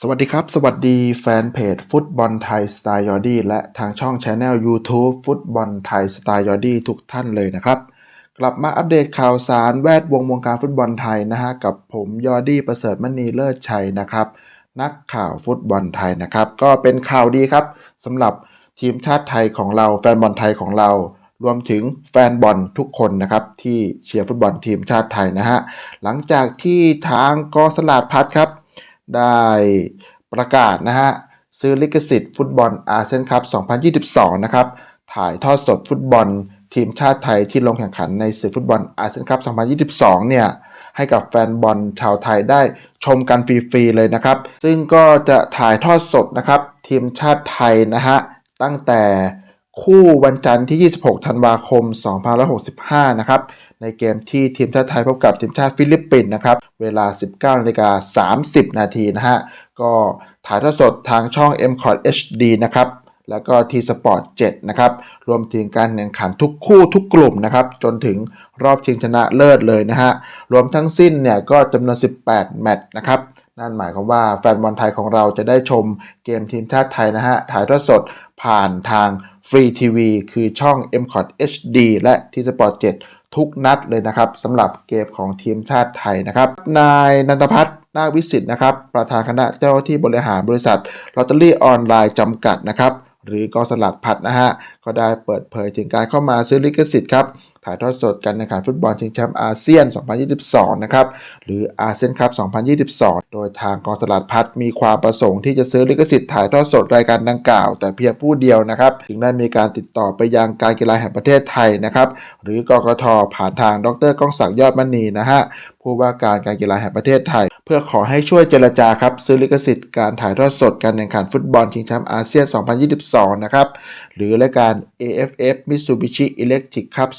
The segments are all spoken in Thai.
สวัสดีครับ สวัสดีแฟนเพจฟุตบอลไทยสไตล์ยอดี้และทางช่องช anel YouTube ฟุตบอลไทยสไตล์ยอดี้ทุกท่านเลยนะครับ กลับมาอัปเดตข่าวสารแวดวงวงการฟุตบอลไทยนะฮะ กับผมยอดี้ประเสริฐมณีเลิศชัยนะครับ นักข่าวฟุตบอลไทยนะครับ ก็เป็นข่าวดีครับสำหรับทีมชาติไทยของเราแฟนบอลไทยของเรา รวมถึงแฟนบอลทุกคนนะครับที่เชียร์ฟุตบอลทีมชาติไทยนะฮะหลังจากที่ทางกอสลาดพัดครับ ได้ประกาศนะฮะซื้อลิขสิทธิ์ฟุตบอลอาเซียนคัพ 2022 นะครับ ถ่ายทอดสดฟุตบอลทีมชาติไทยที่ลงแข่งขันในศึกฟุตบอลอาเซียนคัพ 2022 เนี่ย ให้กับแฟนบอลชาวไทยได้ชมกันฟรีๆ เลยนะครับ ซึ่งก็จะถ่ายทอดสดนะครับ ทีมชาติไทยนะฮะ ตั้งแต่ คู่วันจันทร์ที่ 26 ธันวาคม 2565 นะครับ ในเกมที่ทีมชาติไทยพบกับทีมชาติฟิลิปปินส์นะครับ เวลา 19นาฬิกา30 นาทีนะฮะ ก็ถ่ายทอดสดทางช่อง m c o t HD นะครับ แล้วก็ทีสปอร์ต7นะครับ รวมถึงการแข่งขันทุกคู่ทุกกลุ่มนะครับ จนถึงรอบชิงชนะเลิศเลยนะฮะ รวมทั้งสิ้นเนี่ยก็จำนวน 18 แมตช์นะครับนั่นหมายความว่าแฟนบอลไทยของเราจะได้ชมเกมทีมชาติไทยนะฮะ ถ่ายทอดสดผ่านทาง ฟรีทีวีคือช่อง m c o t HD และทีสปอร์ต7ทุกนัดเลยนะครับสำหรับเกมของทีมชาติไทยนะครับ นายนันทพัฒน์นาควิสิทธิ์นะครับ ประธานคณะเจ้าหน้าที่บริหารบริษัทลอตเตอรี่ออนไลน์จำกัดนะครับ หรือกอสลัดพัดนะฮะ ก็ได้เปิดเผยถึงการเข้ามาซื้อลิขสิทธิ์ครับ ถ่ายทอดสดการแข่งขันฟุตบอลชิงแชมป์อาเซียน 2022 นะครับ หรืออาเซียนคัพ 2022 โดยทางกองสลาดพัฒน์มีความประสงค์ที่จะซื้อลิขสิทธิ์ถ่ายทอดสดรายการดังกล่าว แต่เพียงผู้เดียวนะครับ จึงได้มีการติดต่อไปยังการกีฬาแห่งประเทศไทยนะครับ หรือกกทผ่านทางดรก้องศักดิ์ยอดมณีนะฮะผู้ว่าการการกีฬาแห่งประเทศไทย เพื่อขอให้ช่วยเจรจาครับซื้อลิขสิทธิ์การถ่ายทอดสดการแข่งขันฟุตบอลชิงแชมป์อาเซียน 2022 นะครับ หรือรายการ AFF Mitsubishi Electric Cup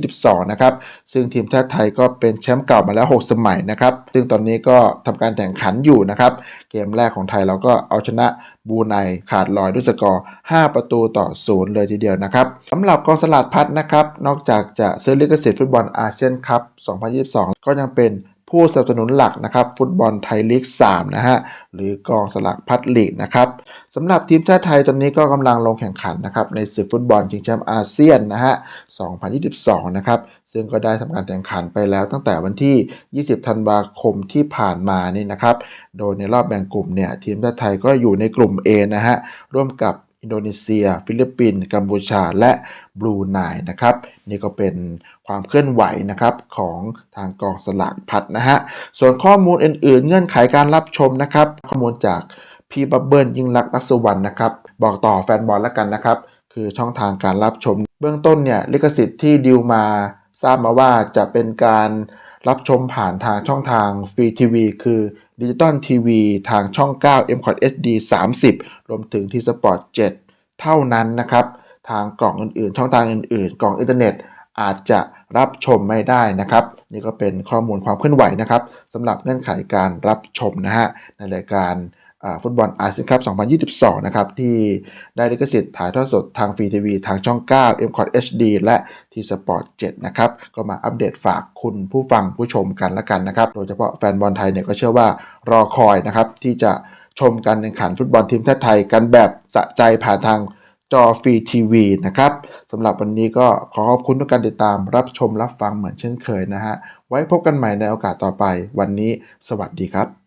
2022 นะครับ ซึ่งทีมชาติไทยก็เป็นแชมป์เก่ามาแล้ว 6 สมัยนะครับ ซึ่งตอนนี้ก็ทำการแข่งขันอยู่นะครับ เกมแรกของไทยเราก็เอาชนะบูไนขาดลอยด้วยสกอร์ 5 ประตูต่อ 0 เลยทีเดียวนะครับสำหรับกองสลาดพัดนะครับ นอกจากจะซื้อลิขสิทธิ์ฟุตบอลอาเซียนคัพ 2022 ก็ยังเป็น ผู้สนับสนุนหลักนะครับฟุตบอลไทยลีก 3 นะฮะ หรือกองสลากพัดลีกนะครับสำหรับทีมชาติไทยตอนนี้ก็กำลังลงแข่งขันนะครับในศึกฟุตบอลชิงแชมป์อาเซียนนะฮะ 2022 นะครับซึ่งก็ได้ทำการแข่งขันไปแล้วตั้งแต่วันที่ 20 ธันวาคมที่ผ่านมานี่นะครับ โดยในรอบแบ่งกลุ่มเนี่ยทีมชาติไทยก็อยู่ในกลุ่ม A นะฮะร่วมกับ อินโดนีเซีย ฟิลิปปินส์กัมพูชาและบรูไนนะครับนี่ก็เป็นความเคลื่อนไหวนะครับของทางกองสลากพัดนะฮะส่วนข้อมูลอื่นๆ เงื่อนไขการรับชมนะครับ ข้อมูลจากพี่บับเบิลยิ่งรักลักษวรรณนะครับบอกต่อแฟนบอลแล้วกันนะครับ คือช่องทางการรับชม เบื้องต้นเนี่ยลิขสิทธิ์ที่ดิวมาทราบมาว่าจะเป็นการรับชมผ่านทางช่องทางฟรีทีวีคือ ดิจิตอลทีวีทางช่อง 9 m c o t HD 30 รวมถึงทีสปอร์ต7เท่านั้นนะครับ ทางกล่องอื่นๆ ช่องทางอื่นๆ กล่องอินเทอร์เน็ต อาจจะรับชมไม่ได้นะครับ นี่ก็เป็นข้อมูลความเคลื่อนไหวนะครับสำหรับเงื่อนไขการรับชมนะฮะในรายการฟุตบอลอาเซียนคัพ 2022 นะครับ ที่ได้ลิขสิทธิ์ถ่ายทอดสดทางฟรีทีวีทางช่อง 9 m c o t HD และทีสปอร์ต7นะครับ ก็มาอัปเดตฝากคุณผู้ฟังผู้ชมกันละกันนะครับ โดยเฉพาะแฟนบอลไทยเนี่ยก็เชื่อว่ารอคอยนะครับ ที่จะชมการแข่งขันฟุตบอลทีมชาติไทยกันแบบสะใจผ่านทาง จอฟรีทีวีนะครับสำหรับวันนี้ก็ขอขอบคุณทุกการติดตามรับชมรับฟังเหมือนเช่นเคยนะฮะ ไว้พบกันใหม่ในโอกาสต่อไป วันนี้สวัสดีครับ